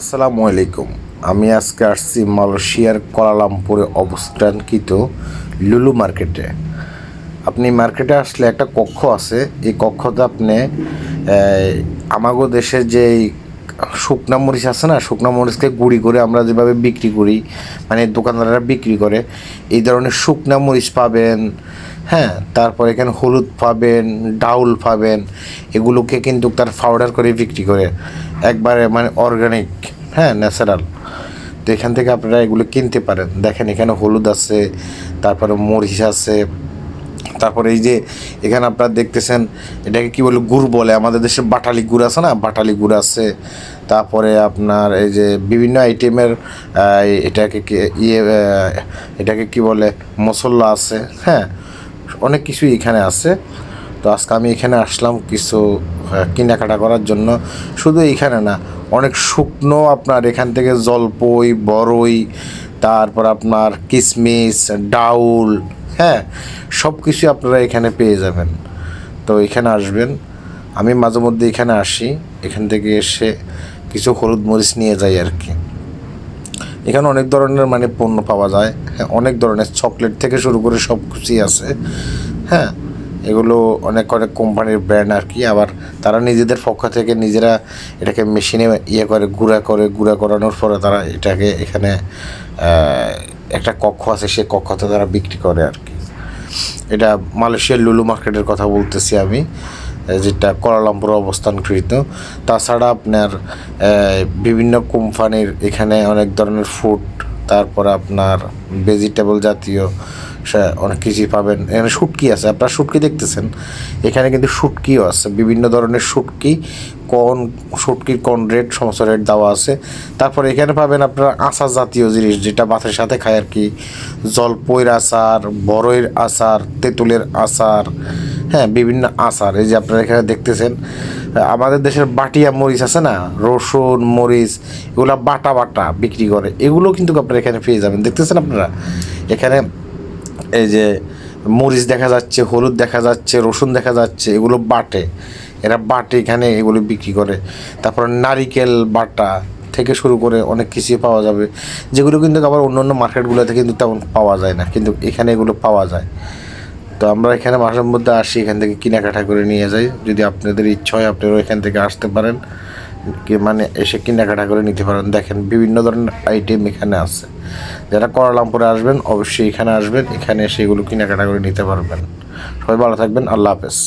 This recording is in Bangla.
আসসালামু আলাইকুম। আমি আজকে আসছি মালয়েশিয়ার কোয়ালালামপুরে অবস্থানকৃত লুলু মার্কেটে। আপনি মার্কেটে আসলে একটা কক্ষ আছে। এই কক্ষতে আপনি আমাগো দেশের যে শুকনা মরিচ আছে না, শুকনা মরিচকে গুঁড়ি করে আমরা যেভাবে বিক্রি করি মানে দোকানদাররা বিক্রি করে, এই ধরনের শুকনা মরিচ পাবেন হ্যাঁ তারপর এখানে হলুদ পাবেন, ডাউল পাবেন, এগুলোকে কিন্তু তার পাউডার করে বিক্রি করে একবারে মানে অর্গানিক হ্যাঁ ন্যাচারাল তো এখান থেকে আপনারা এগুলো কিনতে পারেন। দেখেন এখানে হলুদ আছে, তারপরে মরিচ আছে, তারপরে এই যে এখানে আপনারা দেখতেছেন, এটাকে কি বলে গুড় বলে? আমাদের দেশে বাটালি গুড় আছে না? বাটালি গুড় আছে। তারপরে আপনার এই যে বিভিন্ন আইটেমের এটাকে কি ইয়ে এটাকে কি বলে? মশলা আছে হ্যাঁ। অনেক কিছুই এখানে আছে। তো আজকে আমি এখানে আসলাম কিছু কেনাকাটা করার জন্য। শুধু এইখানে না, অনেক শুকনো আপনার এখান থেকে জলপই বড়ই তারপর আপনার কিশমিশ ডাউল হ্যাঁ সব কিছুই আপনারা এখানে পেয়ে যাবেন। তো এখানে আসবেন। আমি মাঝে মধ্যে এখানে আসি। এখান থেকে এসে কিছু হলুদ মরিচ নিয়ে যাই আর কি। এখানে অনেক ধরনের মানে পণ্য পাওয়া যায়। হ্যাঁ অনেক ধরনের চকলেট থেকে শুরু করে সব কিছুই আছে। হ্যাঁ এগুলো অনেক অনেক কোম্পানির ব্র্যান্ড আর কি। আবার তারা নিজেদের পক্ষ থেকে নিজেরা এটাকে মেশিনে ইয়ে করে, গুঁড়া করে, গুঁড়া করানোর পরে তারা এটাকে এখানে একটা কক্ষ আছে, সেই কক্ষতে তারা বিক্রি করে আর কি। এটা মালয়েশিয়ার লুলু মার্কেটের কথা বলতেছি আমি। যেটা কোয়ালালামপুরে অবস্থানকৃত। তাছাড়া আপনার বিভিন্ন কোম্পানির এখানে অনেক ধরনের ফুড তারপর আপনার ভেজিটেবল জাতীয় অনেক কিছুই পাবেন। এখানে শুটকি আছে, আপনারা শুটকি দেখতেছেন? এখানে কিন্তু শুটকিও আছে, বিভিন্ন ধরনের শুটকি কোন শুটকির কোন রেট সমস্ত রেট দেওয়া আছে। তারপর এখানে পাবেন আপনারা আচার জাতীয় জিনিস, যেটা ভাতের সাথে খায় আর কি। জলপইর আচার, বড়ইয়ের আচার, তেঁতুলের আচার হ্যাঁ বিভিন্ন আচার, এই যে আপনারা এখানে দেখতেছেন আমাদের দেশের বাটিয়া মরিচ আছে না, রসুন, মরিচ, এগুলো বাটা বাটা বিক্রি করে, এগুলো কিন্তু আপনারা এখানে পেয়ে যাবেন। দেখতেছেন আপনারা? এখানে এই যে মরিচ দেখা যাচ্ছে, হলুদ দেখা যাচ্ছে, রসুন দেখা যাচ্ছে, এগুলো বাটে। এরা বাটে এখানে, এগুলো বিক্রি করে। তারপর নারিকেল বাটা থেকে শুরু করে অনেক কিছুই পাওয়া যাবে। যেগুলো কিন্তু আবার অন্য অন্য মার্কেটগুলোতে কিন্তু তেমন পাওয়া যায় না, কিন্তু এখানে এগুলো পাওয়া যায়। তো আমরা এখানে মাসের মধ্যে আসি, এখান থেকে কেনাকাটা করে নিয়ে যাই। যদি আপনাদের ইচ্ছা হয়, আপনারাও এখান থেকে আসতে পারেন। মানে এসে কেনাকাটা করে নিতে পারেন। দেখেন, বিভিন্ন ধরনের আইটেম এখানে আছে। যারা করালামপুরে আসবেন, অবশ্যই এখানে আসবেন। এখানে এসে এগুলো কেনাকাটা করে নিতে পারবেন। সবাই ভালো থাকবেন। আল্লাহ হাফেজ।